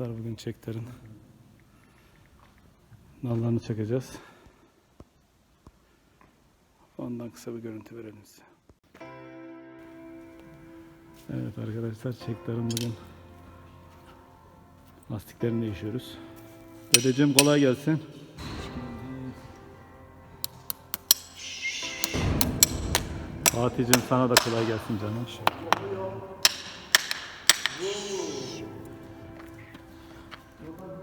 arkadaşlar bugün çeklerin nallarını çekeceğiz. Ondan kısa bir görüntü verelim size. Evet arkadaşlar çeklerin bugün lastiklerini değişiyoruz. Dedeciğim kolay gelsin. Fatih'cim sana da kolay gelsin canım. You.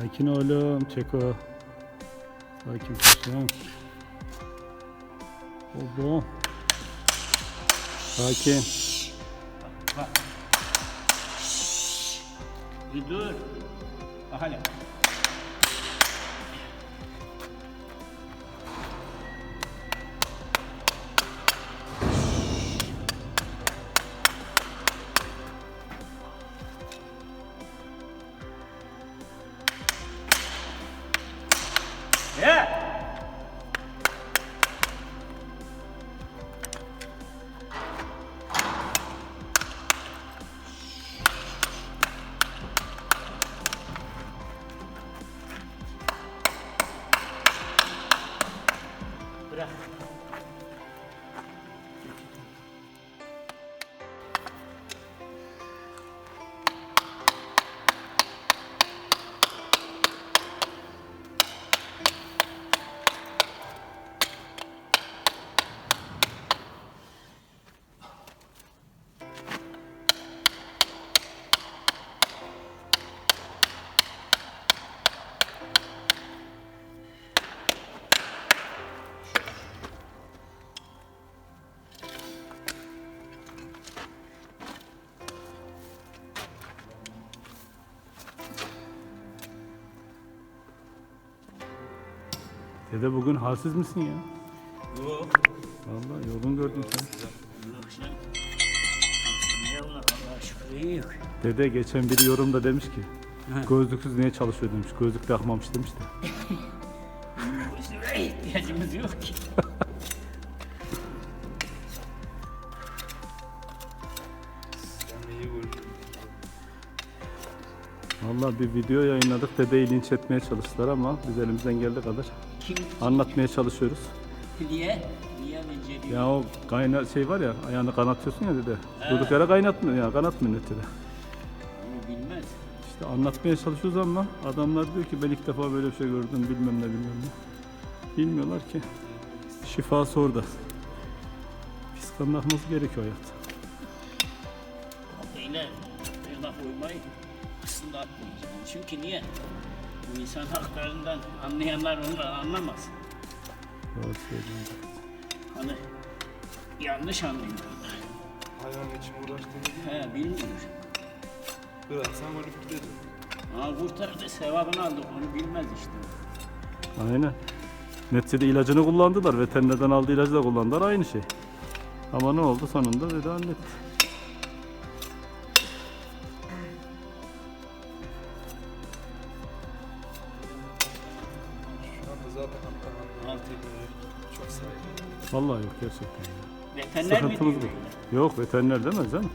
Sakin oğlum Çeko. Sakin paşam. Oldu. Sakin. bak. Bir dur. Bak hele. Dede bugün halsiz misin ya? Yok. Vallahi yorgun gördüm sen. Yok sen. Ne Allah Allah şükür iyi yok. Dede geçen biri yorumda demiş ki Ha. gözlüksüz niye çalışıyor demiş. Gözlük takmamış demiş de. Bu işlere ihtiyacımız yok ki. Vallahi bir video yayınladık. Dedeyi linç etmeye çalıştılar ama biz elimizden geldiği kadar Kim? anlatmaya çalışıyoruz. Niye bence Ya o kayna şey var ya ayağını kanatıyorsun ya dede. Durduk yere kaynatmıyor ya kanatmıyor neticede. Onu bilmez. İşte anlatmaya çalışıyoruz ama adamlar diyor ki ben ilk defa böyle bir şey gördüm bilmem ne bilmem ne. Bilmiyorlar ki şifası orada. Piskanlatması gerekiyor hayatta. Öyle yola koymayı aslında atmayacağım. Çünkü niye? Bu insan haklarından anlayanlar onu anlamaz. Doğru söylüyorsun. Hani yanlış anlıyorlar. Hayvan için uğraştığını He bilmiyor. bıraksam ölüp giderim. Ama kurtardı sevabını aldık onu bilmez işte. Aynen. Neticede ilacını kullandılar. Veterinerden aldığı ilacı da kullandılar. Aynı şey. Ama ne oldu sonunda dedi halletti. Altı. çok saygı. Vallahi yok gerçekten. Veteriner mi Sıkıntımız diyor? bu. Yok veteriner demez canım.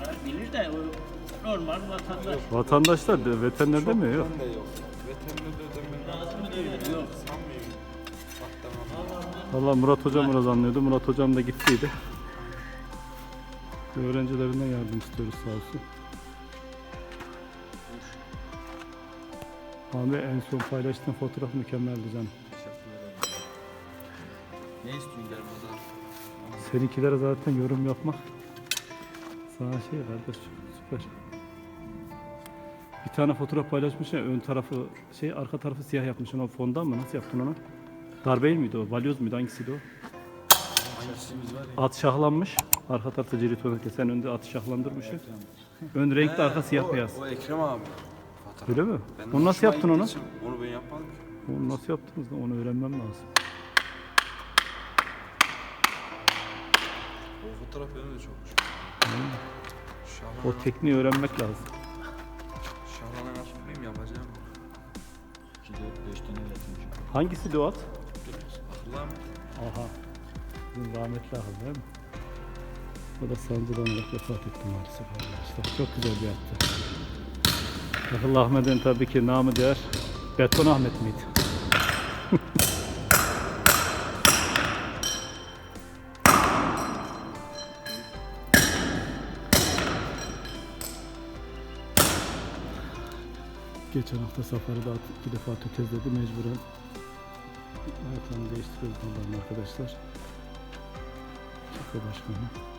Bunlar bilir de o normal vatandaş. Vatandaşlar de, veteriner demiyor yok. Ben de yok. Veterinerde ödemen lazım mı değil? Yok. Sanmıyorum. Bak tamam. Valla Murat hocam biraz anlıyordu. Murat hocam da gittiydi. Öğrencilerinden yardım istiyoruz sağ olsun. Abi en son paylaştığın fotoğraf mükemmeldi canım. Ne istiyorsun gel burada? Seninkilere zaten yorum yapmak sana şey kardeş süper. Bir tane fotoğraf paylaşmış ya ön tarafı şey arka tarafı siyah yapmışsın o fondan mı nasıl yaptın onu? Darbeyil miydi o? Balyoz muydu? Hangisiydi o? Var ya? At şahlanmış. Arka tarafta cirit olarak sen önde atı şahlandırmışsın. Ön renkli arka siyah beyaz. O Ekrem abi. Fotoğraf. Öyle mi? Ben Onu nasıl hoşuma yaptın gittiği onu? için Onu ben yapmadım ki. Onu nasıl yaptınız da onu öğrenmem lazım. O fotoğraf benim de çok hoşuma. Şahane. O tekniği öğrenmek lazım. Şahane nasıl bileyim yapacağım. 2, 4, 5 tane getirmiş. Hangisi de o at? Akıllı mı? Aha. Bizim rahmetli ahıl değil mi? O da sancıdan olarak vefat etti maalesef arkadaşlar. Çok güzel bir attı. Akıllı Ahmet'in tabii ki namı diğer Beton Ahmet miydi? Geçen hafta Safari'de at iki defa tökezledi mecburen Ayaklarını değiştiriyoruz buradan arkadaşlar. Şaka başkanı.